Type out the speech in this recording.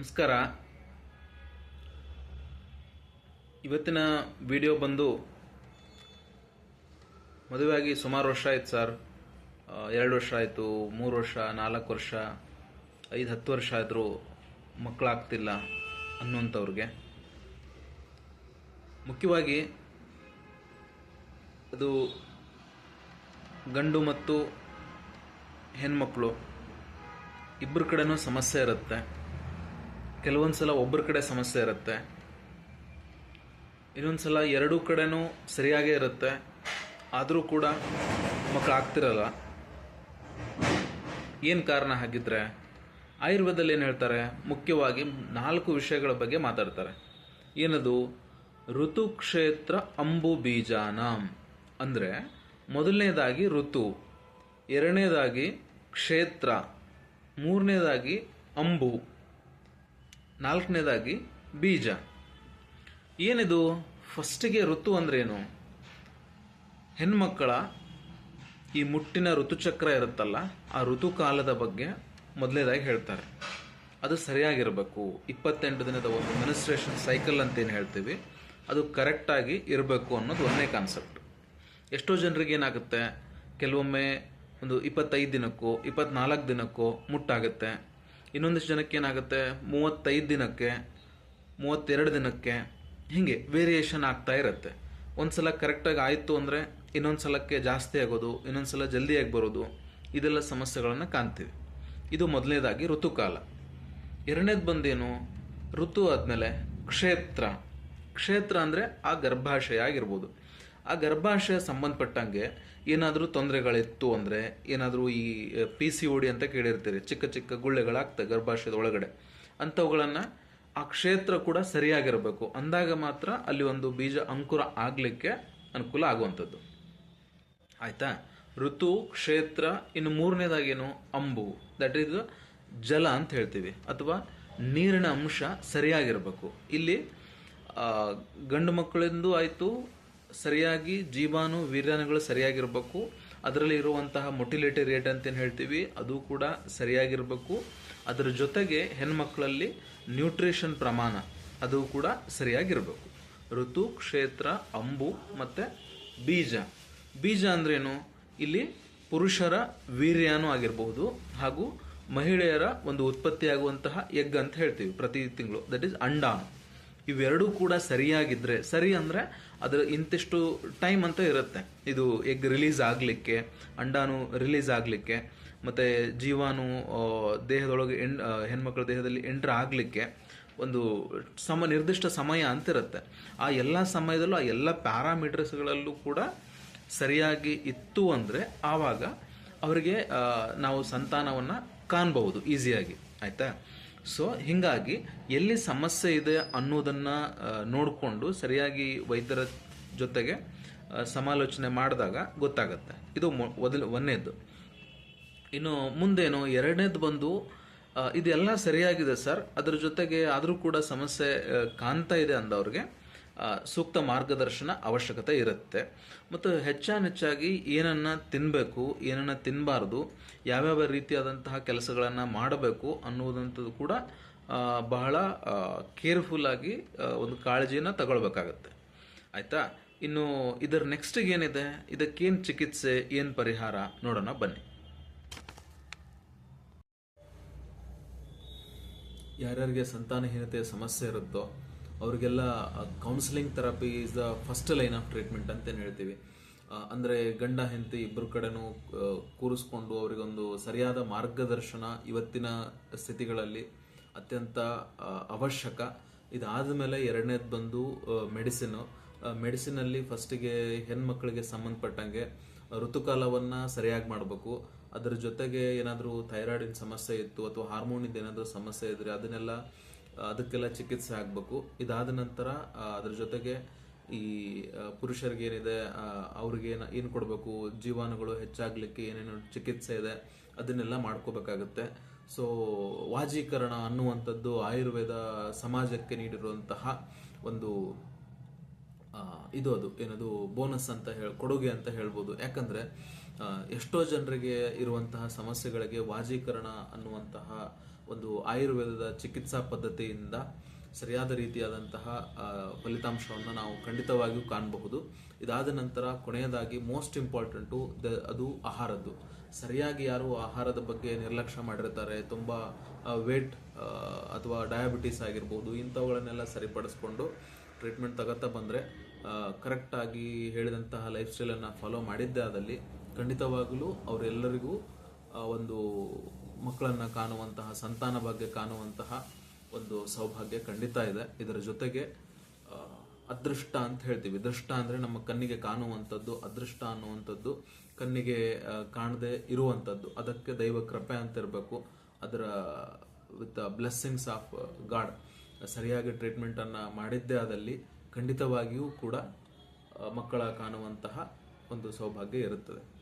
ನಮಸ್ಕಾರ. ಇವತ್ತಿನ ವಿಡಿಯೋ ಬಂದು ಮದುವೆಯಾಗಿ ಸುಮಾರು ವರ್ಷ ಆಯ್ತು ಸರ್. ಎರಡು ವರ್ಷ ಆಯಿತು, ಮೂರು ವರ್ಷ, ನಾಲ್ಕು ವರ್ಷ, ಐದು, ಹತ್ತು ವರ್ಷ ಆದರೂ ಮಕ್ಕಳಾಗ್ತಿಲ್ಲ ಅನ್ನುವಂಥವ್ರಿಗೆ. ಮುಖ್ಯವಾಗಿ ಅದು ಗಂಡು ಮತ್ತು ಹೆಣ್ಮಕ್ಳು, ಇಬ್ಬರ ಕಡೆನೂ ಸಮಸ್ಯೆ ಇರುತ್ತೆ. ಕೆಲವೊಂದು ಸಲ ಒಬ್ಬರ ಕಡೆ ಸಮಸ್ಯೆ ಇರುತ್ತೆ. ಇನ್ನೊಂದು ಸಲ ಎರಡೂ ಕಡೆನೂ ಸರಿಯಾಗೇ ಇರುತ್ತೆ. ಆದರೂ ಕೂಡ ಮಕ್ಕಳು ಆಗ್ತಿರಲ್ಲ. ಏನು ಕಾರಣ ಹಾಗಿದ್ರೆ ಆಯುರ್ವೇದದಲ್ಲಿ ಏನು ಹೇಳ್ತಾರೆ? ಮುಖ್ಯವಾಗಿ ನಾಲ್ಕು ವಿಷಯಗಳ ಬಗ್ಗೆ ಮಾತಾಡ್ತಾರೆ. ಏನದು? ಋತು ಕ್ಷೇತ್ರ ಅಂಬು ಬೀಜಾನಾಂ. ಅಂದರೆ ಮೊದಲನೇದಾಗಿ ಋತು, ಎರಡನೇದಾಗಿ ಕ್ಷೇತ್ರ, ಮೂರನೇದಾಗಿ ಅಂಬು. ನಾಲ್ಕನೇದಾಗಿ ಬೀಜ. ಏನಿದು? ಫಸ್ಟಿಗೆ ಋತು ಅಂದ್ರೇನು? ಹೆಣ್ಮಕ್ಕಳ ಈ ಮುಟ್ಟಿನ ಋತುಚಕ್ರ ಇರುತ್ತಲ್ಲ, ಆ ಋತುಕಾಲದ ಬಗ್ಗೆ ಮೊದಲನೇದಾಗಿ ಹೇಳ್ತಾರೆ. ಅದು ಸರಿಯಾಗಿರಬೇಕು. ಇಪ್ಪತ್ತೆಂಟು ದಿನದ ಒಂದು ಮಿನಿಸ್ಟ್ರೇಷನ್ ಸೈಕಲ್ ಅಂತ ಏನು ಹೇಳ್ತೀವಿ. ಅದು ಕರೆಕ್ಟಾಗಿ ಇರಬೇಕು ಅನ್ನೋದು ಒಂದನೇ ಕಾನ್ಸೆಪ್ಟ್ ಎಷ್ಟೋ ಜನರಿಗೆ ಏನಾಗುತ್ತೆ? ಕೆಲವೊಮ್ಮೆ ಒಂದು ಇಪ್ಪತ್ತೈದು ದಿನಕ್ಕೋ, ಇಪ್ಪತ್ನಾಲ್ಕು ದಿನಕ್ಕೋ ಮುಟ್ಟಾಗುತ್ತೆ. ಇನ್ನೊಂದಿಷ್ಟು ಜನಕ್ಕೆ ಏನಾಗುತ್ತೆ? ಮೂವತ್ತೈದು ದಿನಕ್ಕೆ, ಮೂವತ್ತೆರಡು ದಿನಕ್ಕೆ ಹೀಗೆ ವೇರಿಯೇಷನ್ ಆಗ್ತಾ ಇರುತ್ತೆ. ಒಂದು ಸಲ ಕರೆಕ್ಟಾಗಿ ಆಯಿತು ಅಂದರೆ ಇನ್ನೊಂದು ಸಲಕ್ಕೆ ಜಾಸ್ತಿ ಆಗೋದು ಇನ್ನೊಂದು ಸಲ ಜಲ್ದಿಯಾಗಿ ಬರೋದು, ಇದೆಲ್ಲ ಸಮಸ್ಯೆಗಳನ್ನು ಕಾಣ್ತೀವಿ. ಇದು ಮೊದಲನೇದಾಗಿ ಋತುಕಾಲ. ಎರಡನೇದು ಬಂದೇನು? ಋತು ಆದಮೇಲೆ ಕ್ಷೇತ್ರ. ಕ್ಷೇತ್ರ ಅಂದರೆ ಆ ಗರ್ಭಾಶಯ ಆಗಿರ್ಬೋದು. ಆ ಗರ್ಭಾಶಯ ಸಂಬಂಧಪಟ್ಟಂಗೆ ಏನಾದರೂ ತೊಂದರೆಗಳಿತ್ತು ಅಂದರೆ, ಏನಾದರೂ ಈ ಪಿ ಸಿ ಓಡಿ ಅಂತ ಕೇಳಿರ್ತೀರಿ, ಚಿಕ್ಕ ಚಿಕ್ಕ ಗುಳ್ಳೆಗಳಾಗ್ತವೆ ಗರ್ಭಾಶಯದ ಒಳಗಡೆ. ಅಂಥವುಗಳನ್ನು ಆ ಕ್ಷೇತ್ರ ಕೂಡ ಸರಿಯಾಗಿರಬೇಕು. ಅಂದಾಗ ಮಾತ್ರ ಅಲ್ಲಿ ಒಂದು ಬೀಜ ಅಂಕುರ ಆಗಲಿಕ್ಕೆ ಅನುಕೂಲ ಆಗುವಂಥದ್ದು. ಆಯಿತಾ? ಋತು, ಕ್ಷೇತ್ರ, ಇನ್ನು ಮೂರನೇದಾಗೇನು? ಅಂಬು. ದಟ್ ಈಸ್ ಜಲ ಅಂತ ಹೇಳ್ತೀವಿ. ಅಥವಾ ನೀರಿನ ಅಂಶ ಸರಿಯಾಗಿರಬೇಕು. ಇಲ್ಲಿ ಗಂಡು ಮಕ್ಕಳಿಂದು ಆಯಿತು ಸರಿಯಾಗಿ ಜೀವಾಣು ವೀರ್ಯಾಣುಗಳು ಸರಿಯಾಗಿರಬೇಕು. ಅದರಲ್ಲಿ ಇರುವಂತಹ ಮೊಟಿಲಿಟಿ ರೇಟ್ ಅಂತ ಏನು ಹೇಳ್ತೀವಿ, ಅದು ಕೂಡ ಸರಿಯಾಗಿರಬೇಕು. ಅದರ ಜೊತೆಗೆ ಹೆಣ್ಮಕ್ಳಲ್ಲಿ ನ್ಯೂಟ್ರಿಷನ್ ಪ್ರಮಾಣ, ಅದು ಕೂಡ ಸರಿಯಾಗಿರಬೇಕು. ಋತು, ಕ್ಷೇತ್ರ, ಅಂಬು ಮತ್ತು ಬೀಜ. ಬೀಜ ಅಂದ್ರೇನು? ಇಲ್ಲಿ ಪುರುಷರ ವೀರ್ಯಾನು ಆಗಿರಬಹುದು ಹಾಗೂ ಮಹಿಳೆಯರ ಒಂದು ಉತ್ಪತ್ತಿಯಾಗುವಂತಹ ಎಗ್ ಅಂತ ಹೇಳ್ತೀವಿ ಪ್ರತಿ ತಿಂಗಳು. ದಟ್ ಈಸ್ ಅಂಡಾಣು. ಇವೆರಡೂ ಕೂಡ ಸರಿಯಾಗಿದ್ರೆ, ಸರಿ ಅಂದ್ರೆ ಅದರ ಇಂತಿಷ್ಟು ಟೈಮ್ ಅಂತ ಇರುತ್ತೆ. ಇದು ಎಗ್ ರಿಲೀಸ್ ಆಗಲಿಕ್ಕೆ, ಅಂಡಾನು ರಿಲೀಸ್ ಆಗಲಿಕ್ಕೆ, ಮತ್ತೆ ಜೀವಾನು ದೇಹದೊಳಗೆ ಎಣ್ ಹೆಣ್ಮಕ್ಳ ದೇಹದಲ್ಲಿ ಎಂಟ್ರ್ ಆಗಲಿಕ್ಕೆ ಒಂದು ಸಮ, ನಿರ್ದಿಷ್ಟ ಸಮಯ ಅಂತಿರುತ್ತೆ ಆ ಎಲ್ಲ ಸಮಯದಲ್ಲೂ, ಆ ಎಲ್ಲ ಪ್ಯಾರಾಮೀಟರ್ಸ್ಗಳಲ್ಲೂ ಕೂಡ ಸರಿಯಾಗಿ ಇತ್ತು ಅಂದರೆ ಆವಾಗ ಅವರಿಗೆ ನಾವು ಸಂತಾನವನ್ನು ಕಾಣಬಹುದು ಈಸಿಯಾಗಿ ಆಯ್ತಾ? ಸೊ ಹೀಗಾಗಿ ಎಲ್ಲಿ ಸಮಸ್ಯೆ ಇದೆ ಅನ್ನೋದನ್ನು ನೋಡಿಕೊಂಡು ಸರಿಯಾಗಿ ವೈದ್ಯರ ಜೊತೆಗೆ ಸಮಾಲೋಚನೆ ಮಾಡಿದಾಗ ಗೊತ್ತಾಗುತ್ತೆ. ಇದು ಮೊದಲು ಒಂದನೇದು ಇನ್ನು ಮುಂದೇನು, ಎರಡನೇದು ಬಂದು ಇದೆಲ್ಲ ಸರಿಯಾಗಿದೆ ಸರ್. ಅದ್ರ ಜೊತೆಗೆ ಆದರೂ ಕೂಡ ಸಮಸ್ಯೆ ಕಾಣ್ತಾ ಇದೆ ಅಂದವ್ರಿಗೆ. ಸೂಕ್ತ ಮಾರ್ಗದರ್ಶನ ಅವಶ್ಯಕತೆ ಇರುತ್ತೆ. ಮತ್ತು ಹೆಚ್ಚಾನೆಚ್ಚಾಗಿ ಏನನ್ನ ತಿನ್ನಬೇಕು ಏನನ್ನ ತಿನ್ನಬಾರ್ದು ಯಾವ್ಯಾವ ರೀತಿಯಾದಂತಹ ಕೆಲಸಗಳನ್ನು ಮಾಡಬೇಕು ಅನ್ನುವುದಂಥದ್ದು ಕೂಡ ಬಹಳ ಕೇರ್ಫುಲ್ ಆಗಿ ಒಂದು ಕಾಳಜಿನ ತಗೊಳ್ಬೇಕಾಗತ್ತೆ. ಆಯ್ತಾ? ಇನ್ನು ಇದರ ನೆಕ್ಸ್ಟಿಗೆ ಏನಿದೆ ಇದಕ್ಕೇನು ಚಿಕಿತ್ಸೆ, ಏನು ಪರಿಹಾರ? ನೋಡೋಣ, ಬನ್ನಿ. ಯಾರ್ಯಾರಿಗೆ ಸಂತಾನಹೀನತೆಯ ಸಮಸ್ಯೆ ಇರುತ್ತೋ ಅವರಿಗೆಲ್ಲ counselling therapy is the first line of treatment ಅಂತ ಹೇಳ್ತೀವಿ. ಅಂದರೆ ಗಂಡ, ಹೆಂಡತಿ ಇಬ್ಬರು ಕಡೆನೂ ಕೂರಿಸ್ಕೊಂಡು ಅವರಿಗೊಂದು ಸರಿಯಾದ ಮಾರ್ಗದರ್ಶನ ಇವತ್ತಿನ ಸ್ಥಿತಿಗಳಲ್ಲಿ ಅತ್ಯಂತ ಅವಶ್ಯಕ. ಇದಾದ ಮೇಲೆ ಎರಡನೇದು ಬಂದು ಮೆಡಿಸಿನ್ ಮೆಡಿಸಿನಲ್ಲಿ ಫಸ್ಟಿಗೆ ಹೆಣ್ಮಕ್ಳಿಗೆ ಸಂಬಂಧಪಟ್ಟಂಗೆ ಋತುಕಾಲವನ್ನ ಸರಿಯಾಗಿ ಮಾಡಬೇಕು. ಅದರ ಜೊತೆಗೆ ಏನಾದರೂ ಥೈರಾಯ್ಡಿನ ಸಮಸ್ಯೆ ಇತ್ತು ಅಥವಾ ಹಾರ್ಮೋನಿಂದ ಏನಾದರೂ ಸಮಸ್ಯೆ ಇದ್ರೆ ಅದನ್ನೆಲ್ಲ ಅದಕ್ಕೆಲ್ಲ ಚಿಕಿತ್ಸೆ ಆಗಬೇಕು. ಇದಾದ ನಂತರ ಅದ್ರ ಜೊತೆಗೆ ಈ ಪುರುಷರಿಗೆ ಏನಿದೆ ಅವ್ರಿಗೆ ಏನು ಕೊಡಬೇಕು? ಜೀವಾಣುಗಳು ಹೆಚ್ಚಾಗ್ಲಿಕ್ಕೆ ಏನೇನು ಚಿಕಿತ್ಸೆ ಇದೆ, ಅದನ್ನೆಲ್ಲ ಮಾಡ್ಕೋಬೇಕಾಗತ್ತೆ. ಸೊ ವಾಜೀಕರಣ ಅನ್ನುವಂಥದ್ದು ಆಯುರ್ವೇದ ಸಮಾಜಕ್ಕೆ ನೀಡಿರುವಂತಹ ಒಂದು ಇದು ಅದು. ಏನದು? ಬೋನಸ್ ಅಂತ ಹೇಳಿ, ಕೊಡುಗೆ ಅಂತ ಹೇಳ್ಬೋದು. ಯಾಕಂದ್ರೆ ಎಷ್ಟೋ ಜನರಿಗೆ ಇರುವಂತಹ ಸಮಸ್ಯೆಗಳಿಗೆ ವಾಜೀಕರಣ ಅನ್ನುವಂತಹ ಒಂದು ಆಯುರ್ವೇದದ ಚಿಕಿತ್ಸಾ ಪದ್ಧತಿಯಿಂದ ಸರಿಯಾದ ರೀತಿಯಾದಂತಹ ಫಲಿತಾಂಶವನ್ನು ನಾವು ಖಂಡಿತವಾಗಿಯೂ ಕಾಣಬಹುದು. ಇದಾದ ನಂತರ ಕೊನೆಯದಾಗಿ ಮೋಸ್ಟ್ ಇಂಪಾರ್ಟೆಂಟು ದ, ಅದು ಆಹಾರದ್ದು. ಸರಿಯಾಗಿ ಯಾರು ಆಹಾರದ ಬಗ್ಗೆ ನಿರ್ಲಕ್ಷ್ಯ ಮಾಡಿರ್ತಾರೆ, ತುಂಬ ವೇಟ್ ಅಥವಾ ಡಯಾಬಿಟೀಸ್ ಆಗಿರ್ಬೋದು, ಇಂಥವುಗಳನ್ನೆಲ್ಲ ಸರಿಪಡಿಸ್ಕೊಂಡು ಟ್ರೀಟ್ಮೆಂಟ್ ತಗೋತಾ ಬಂದರೆ ಕರೆಕ್ಟಾಗಿ ಹೇಳಿದಂತಹ ಲೈಫ್ ಸ್ಟೈಲನ್ನು ಫಾಲೋ ಮಾಡಿದ್ದೇ ಆದಲ್ಲಿ ಖಂಡಿತವಾಗಲೂ ಅವರೆಲ್ಲರಿಗೂ ಒಂದು ಮಕ್ಕಳನ್ನು ಕಾಣುವಂತಹ, ಸಂತಾನ ಭಾಗ್ಯ ಕಾಣುವಂತಹ ಒಂದು ಸೌಭಾಗ್ಯ ಖಂಡಿತ ಇದೆ. ಇದರ ಜೊತೆಗೆ ಅದೃಷ್ಟ ಅಂತ ಹೇಳ್ತೀವಿ. ದೃಷ್ಟ ಅಂದರೆ ನಮ್ಮ ಕಣ್ಣಿಗೆ ಕಾಣುವಂಥದ್ದು, ಅದೃಷ್ಟ ಅನ್ನುವಂಥದ್ದು, ಕಣ್ಣಿಗೆ ಕಾಣದೆ ಇರುವಂಥದ್ದು. ಅದಕ್ಕೆ ದೈವ ಕೃಪೆ ಅಂತ ಇರಬೇಕು. ಅದರ, ವಿತ್ ಬ್ಲೆಸ್ಸಿಂಗ್ಸ್ ಆಫ್ ಗಾಡ್, ಸರಿಯಾಗಿ ಟ್ರೀಟ್ಮೆಂಟನ್ನು ಮಾಡಿದ್ದೇ ಆದಲ್ಲಿ ಖಂಡಿತವಾಗಿಯೂ ಕೂಡ ಮಕ್ಕಳ ಕಾಣುವಂತಹ ಒಂದು ಸೌಭಾಗ್ಯ ಇರುತ್ತದೆ.